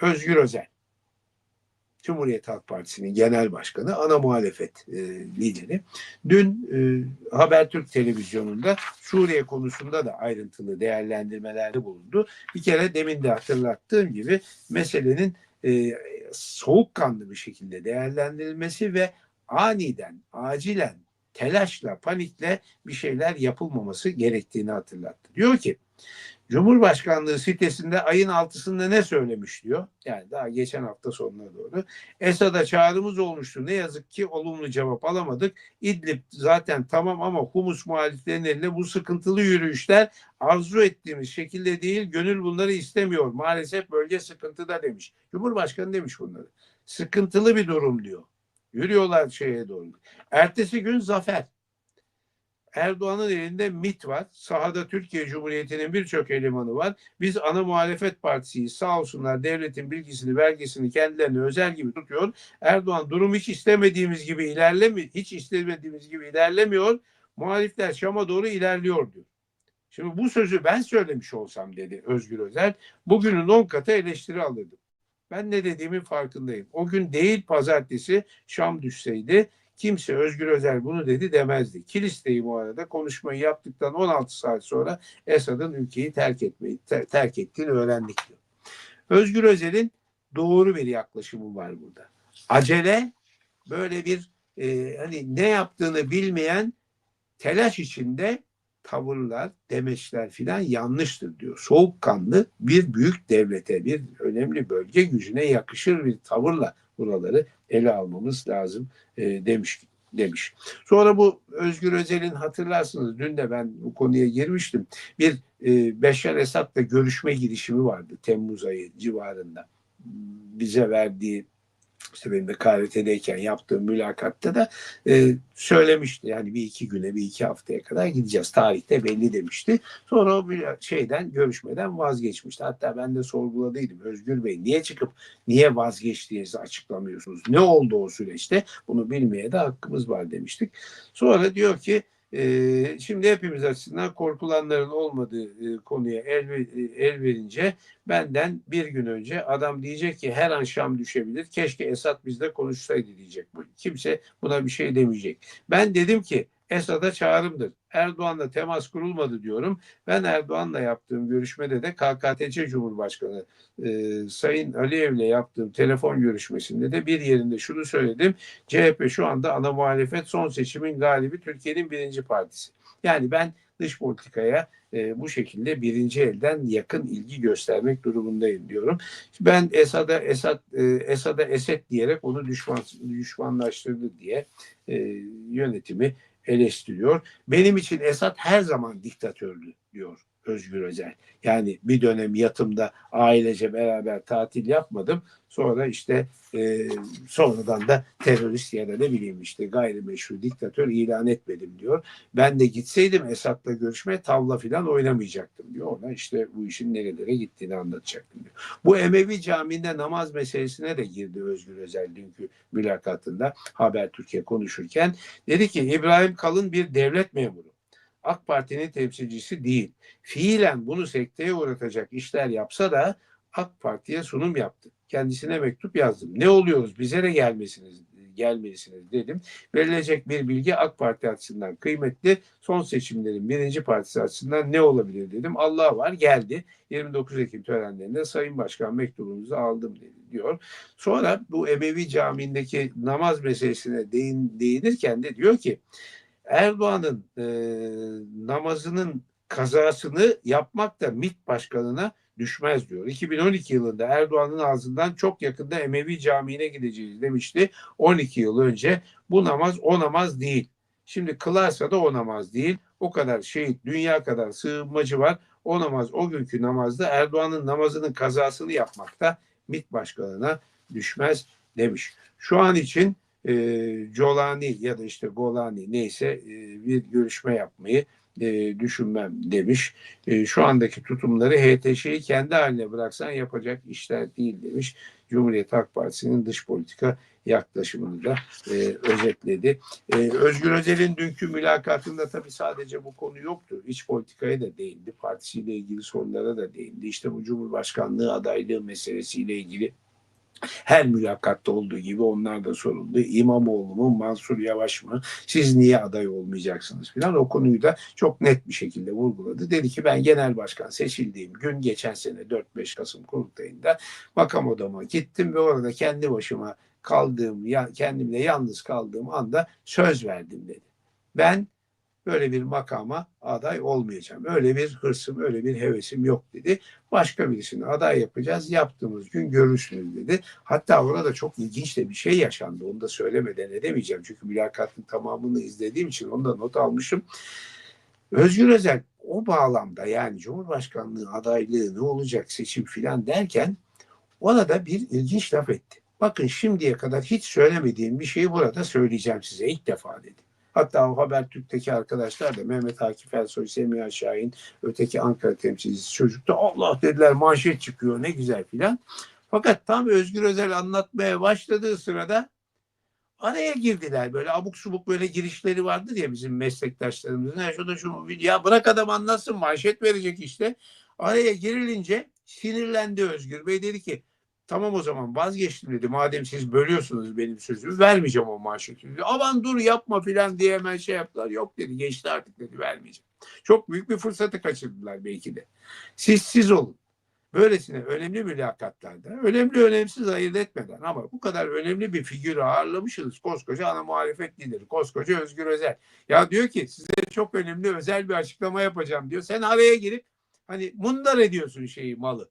Özgür Özel. Cumhuriyet Halk Partisi'nin genel başkanı, ana muhalefet e, lideri. Dün e, Habertürk televizyonunda Suriye konusunda da ayrıntılı değerlendirmelerde bulundu. Bir kere demin de hatırlattığım gibi meselenin e, soğukkanlı bir şekilde değerlendirilmesi ve aniden, acilen, telaşla, panikle bir şeyler yapılmaması gerektiğini hatırlattı. Diyor ki Cumhurbaşkanlığı sitesinde ayın altısında ne söylemiş diyor. Yani daha geçen hafta sonuna doğru. Esad'a çağrımız olmuştu. Ne yazık ki olumlu cevap alamadık. İdlib zaten tamam ama Humus muhaliflerinin elinde bu sıkıntılı yürüyüşler arzu ettiğimiz şekilde değil. Gönül bunları istemiyor. Maalesef bölge sıkıntıda demiş. Cumhurbaşkanı demiş bunları. Sıkıntılı bir durum diyor. Yürüyorlar şeye doğru. Ertesi gün zafer. Erdoğan'ın elinde MIT var. Sahada Türkiye Cumhuriyeti'nin birçok elemanı var. Biz ana muhalefet partisiyiz. Sağ olsunlar devletin bilgisini, belgesini kendilerine özel gibi tutuyor. Erdoğan durum hiç istemediğimiz gibi ilerlemiyor. Hiç istemediğimiz gibi ilerlemiyor. Muhalifler Şam'a doğru ilerliyor diyor. Şimdi bu sözü ben söylemiş olsam dedi Özgür Özel. Bugünün 10 katı eleştiri alırdım. Ben ne dediğimin farkındayım. O gün değil pazartesi Şam düşseydi kimse Özgür Özel bunu dedi demezdi. Kilis'teyi bu arada konuşmayı yaptıktan 16 saat sonra Esad'ın ülkeyi terk etmeyi ter- terk ettiğini öğrendik diyor. Özgür Özel'in doğru bir yaklaşımı var burada. Acele böyle bir e, hani ne yaptığını bilmeyen telaş içinde tavırlar, demeçler filan yanlıştır diyor. Soğukkanlı bir büyük devlete, bir önemli bölge gücüne yakışır bir tavırla buraları ele almamız lazım e, demiş demiş. Sonra bu Özgür Özel'in hatırlarsınız dün de ben bu konuya girmiştim. Bir e, Beşar Esad'la görüşme girişimi vardı Temmuz ayı civarında. Bize verdiği işte benim de KRT'deyken yaptığım mülakatta da e, söylemişti. Yani bir iki güne bir iki haftaya kadar gideceğiz. Tarihte belli demişti. Sonra o bir şeyden görüşmeden vazgeçmişti. Hatta ben de sorguladıydım. Özgür Bey niye çıkıp niye vazgeçtiğinizi açıklamıyorsunuz? Ne oldu o süreçte? Bunu bilmeye de hakkımız var demiştik. Sonra diyor ki şimdi hepimiz açısından korkulanların olmadığı e, konuya el, ver- el verince benden bir gün önce adam diyecek ki her an Şam düşebilir. Keşke Esad bizle konuşsaydı diyecek. Kimse buna bir şey demeyecek. Ben dedim ki Esad'a çağrımdır. Erdoğan'la temas kurulmadı diyorum. Ben Erdoğan'la yaptığım görüşmede de KKTC Cumhurbaşkanı e, Sayın Aliyev'le yaptığım telefon görüşmesinde de bir yerinde şunu söyledim. CHP şu anda ana muhalefet son seçimin galibi Türkiye'nin birinci partisi. Yani ben dış politikaya e, bu şekilde birinci elden yakın ilgi göstermek durumundayım diyorum. Ben Esad'a Esad e, Esad'a Esed diyerek onu düşman düşmanlaştırdı diye e, yönetimi eleştiriyor. Benim için Esad her zaman diktatördü diyor Özgür Özel. Yani bir dönem yatımda ailece beraber tatil yapmadım. Sonra işte e, sonradan da terörist ya da ne bileyim işte gayrimeşru diktatör ilan etmedim diyor. Ben de gitseydim Esad'la görüşmeye tavla filan oynamayacaktım diyor. Ona işte bu işin nerelere gittiğini anlatacaktım diyor. Bu Emevi Camii'nde namaz meselesine de girdi Özgür Özel dünkü mülakatında Haber Türkiye konuşurken. Dedi ki İbrahim Kalın bir devlet memuru. AK Parti'nin temsilcisi değil. Fiilen bunu sekteye uğratacak işler yapsa da AK Parti'ye sunum yaptı. Kendisine mektup yazdım. Ne oluyoruz? Bize de gelmesiniz gelmelisiniz dedim. Verilecek bir bilgi AK Parti açısından kıymetli. Son seçimlerin birinci partisi açısından ne olabilir dedim. Allah var geldi. 29 Ekim törenlerinde Sayın Başkan mektubunuzu aldım dedi diyor. Sonra bu Emevi Camii'ndeki namaz meselesine değin, değinirken de diyor ki Erdoğan'ın e, namazının kazasını yapmak da MİT başkanına düşmez diyor. 2012 yılında Erdoğan'ın ağzından çok yakında Emevi Camii'ne gideceğiz demişti. 12 yıl önce bu namaz o namaz değil. Şimdi kılarsa da o namaz değil. O kadar şehit, dünya kadar sığınmacı var. O namaz, o günkü namazda Erdoğan'ın namazının kazasını yapmakta MİT başkanına düşmez demiş. Şu an için e, Colani ya da işte Golani neyse e, bir görüşme yapmayı e, düşünmem demiş. E, şu andaki tutumları HTŞ'yi kendi haline bıraksan yapacak işler değil demiş. Cumhuriyet Halk Partisi'nin dış politika yaklaşımını da e, özetledi. E, Özgür Özel'in dünkü mülakatında tabii sadece bu konu yoktu. İç politikaya da değindi. Partisiyle ilgili sorunlara da değindi. İşte bu Cumhurbaşkanlığı adaylığı meselesiyle ilgili her mülakatta olduğu gibi onlar da soruldu. İmamoğlu mu, Mansur Yavaş mı? Siz niye aday olmayacaksınız filan. O konuyu da çok net bir şekilde vurguladı. Dedi ki ben genel başkan seçildiğim gün geçen sene 4-5 Kasım kurultayında makam odama gittim ve orada kendi başıma kaldığım, kendimle yalnız kaldığım anda söz verdim dedi. Ben böyle bir makama aday olmayacağım. Öyle bir hırsım, öyle bir hevesim yok dedi. Başka birisini aday yapacağız. Yaptığımız gün görürsünüz dedi. Hatta orada çok ilginç de bir şey yaşandı. Onu da söylemeden edemeyeceğim. Çünkü mülakatın tamamını izlediğim için onu da not almışım. Özgür Özel o bağlamda yani Cumhurbaşkanlığı adaylığı ne olacak seçim filan derken ona da bir ilginç laf etti. Bakın şimdiye kadar hiç söylemediğim bir şeyi burada söyleyeceğim size ilk defa dedi. Hatta o Habertürk'teki arkadaşlar da Mehmet Akif Ersoy, Semiha Şahin, öteki Ankara temsilcisi çocukta Allah dediler manşet çıkıyor ne güzel filan. Fakat tam Özgür Özel anlatmaya başladığı sırada araya girdiler böyle abuk subuk böyle girişleri vardır ya bizim meslektaşlarımızın. Ya şu da ya bırak adam anlatsın manşet verecek işte. Araya girilince sinirlendi Özgür Bey dedi ki Tamam o zaman vazgeçtim dedi. Madem siz bölüyorsunuz benim sözümü vermeyeceğim o manşeti. Dedi. Aman dur yapma filan diye hemen şey yaptılar. Yok dedi geçti artık dedi vermeyeceğim. Çok büyük bir fırsatı kaçırdılar belki de. Siz siz olun. Böylesine önemli mülakatlarda önemli önemsiz ayırt etmeden ama bu kadar önemli bir figürü ağırlamışsınız koskoca ana muhalefet lideri koskoca Özgür Özel. Ya diyor ki size çok önemli özel bir açıklama yapacağım diyor. Sen araya girip hani mundar ediyorsun şeyi malı.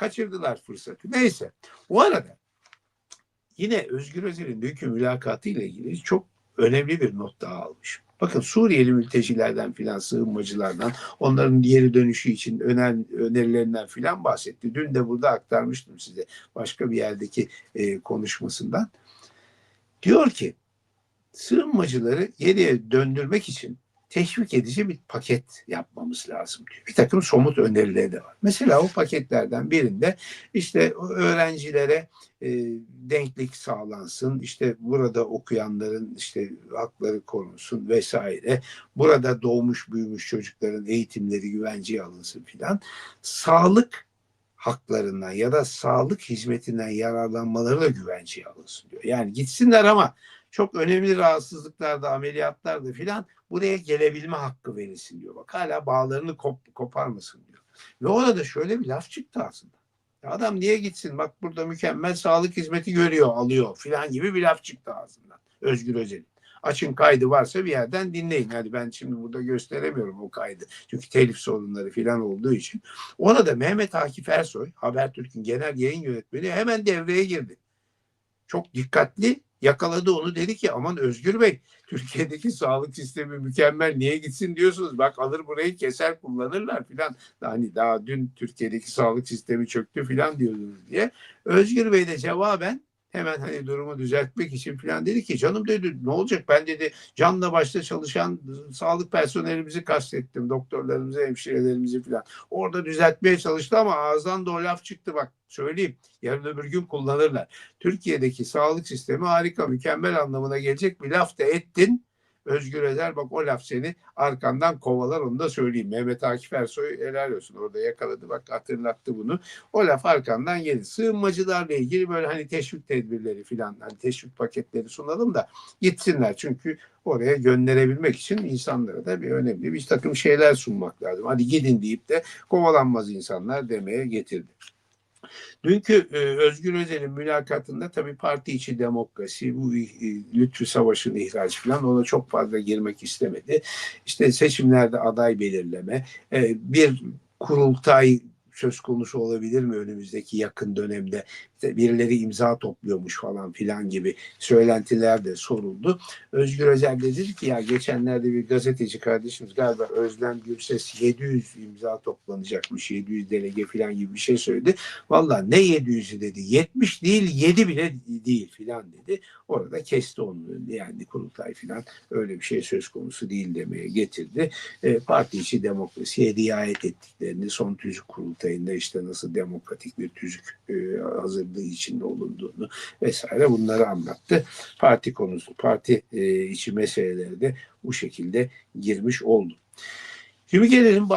Kaçırdılar fırsatı. Neyse. O arada yine Özgür Özel'in dünkü mülakatı ile ilgili çok önemli bir not daha almış. Bakın Suriyeli mültecilerden filan sığınmacılardan onların geri dönüşü için öner, önerilerinden filan bahsetti. Dün de burada aktarmıştım size başka bir yerdeki e, konuşmasından. Diyor ki sığınmacıları geriye döndürmek için teşvik edici bir paket yapmamız lazım diyor. Bir takım somut önerileri de var. Mesela o paketlerden birinde işte öğrencilere e, denklik sağlansın, işte burada okuyanların işte hakları korunsun vesaire. Burada doğmuş büyümüş çocukların eğitimleri güvenceye alınsın filan. Sağlık haklarından ya da sağlık hizmetinden yararlanmaları da güvenceye alınsın diyor. Yani gitsinler ama çok önemli rahatsızlıklarda, ameliyatlarda filan buraya gelebilme hakkı verilsin diyor. Bak hala bağlarını kop, koparmasın diyor. Ve orada şöyle bir laf çıktı aslında. Adam niye gitsin? Bak burada mükemmel sağlık hizmeti görüyor, alıyor filan gibi bir laf çıktı ağzından. Özgür Özel'in. Açın kaydı varsa bir yerden dinleyin. Yani ben şimdi burada gösteremiyorum o kaydı. Çünkü telif sorunları filan olduğu için. Ona da Mehmet Akif Ersoy, Habertürk'ün genel yayın yönetmeni hemen devreye girdi. Çok dikkatli yakaladı onu dedi ki aman Özgür Bey Türkiye'deki sağlık sistemi mükemmel niye gitsin diyorsunuz? Bak alır burayı keser kullanırlar filan. Hani daha dün Türkiye'deki sağlık sistemi çöktü filan diyordunuz diye. Özgür Bey de cevaben hemen hani durumu düzeltmek için filan dedi ki canım dedi ne olacak ben dedi canla başta çalışan sağlık personelimizi kastettim doktorlarımızı hemşirelerimizi filan orada düzeltmeye çalıştı ama ağızdan da o laf çıktı bak söyleyeyim yarın öbür gün kullanırlar. Türkiye'deki sağlık sistemi harika mükemmel anlamına gelecek bir laf da ettin. Özgür Özel bak o laf seni arkandan kovalar onu da söyleyeyim. Mehmet Akif Ersoy helal olsun orada yakaladı bak hatırlattı bunu. O laf arkandan geldi. Sığınmacılarla ilgili böyle hani teşvik tedbirleri filan hani teşvik paketleri sunalım da gitsinler. Çünkü oraya gönderebilmek için insanlara da bir önemli bir takım şeyler sunmak lazım. Hadi gidin deyip de kovalanmaz insanlar demeye getirdi. Dünkü e, Özgür Özel'in mülakatında tabii parti içi demokrasi, bu e, Lütfü Savaş'ın ihracı falan ona çok fazla girmek istemedi. İşte seçimlerde aday belirleme, e, bir kurultay söz konusu olabilir mi önümüzdeki yakın dönemde? İşte birileri imza topluyormuş falan filan gibi söylentiler de soruldu. Özgür Özel de dedi ki ya geçenlerde bir gazeteci kardeşimiz galiba Özlem Gürses 700 imza toplanacakmış 700 delege filan gibi bir şey söyledi. Valla ne 700'ü dedi 70 değil 7 bile değil filan dedi. Orada kesti onu yani kurultay filan öyle bir şey söz konusu değil demeye getirdi. E, parti içi demokrasiye riayet ettiklerini son tüzük kurultayında işte nasıl demokratik bir tüzük e, hazırlığı içinde olunduğunu vesaire bunları anlattı. Parti konusu, parti e, içi meseleleri de bu şekilde girmiş oldu. Şimdi gelelim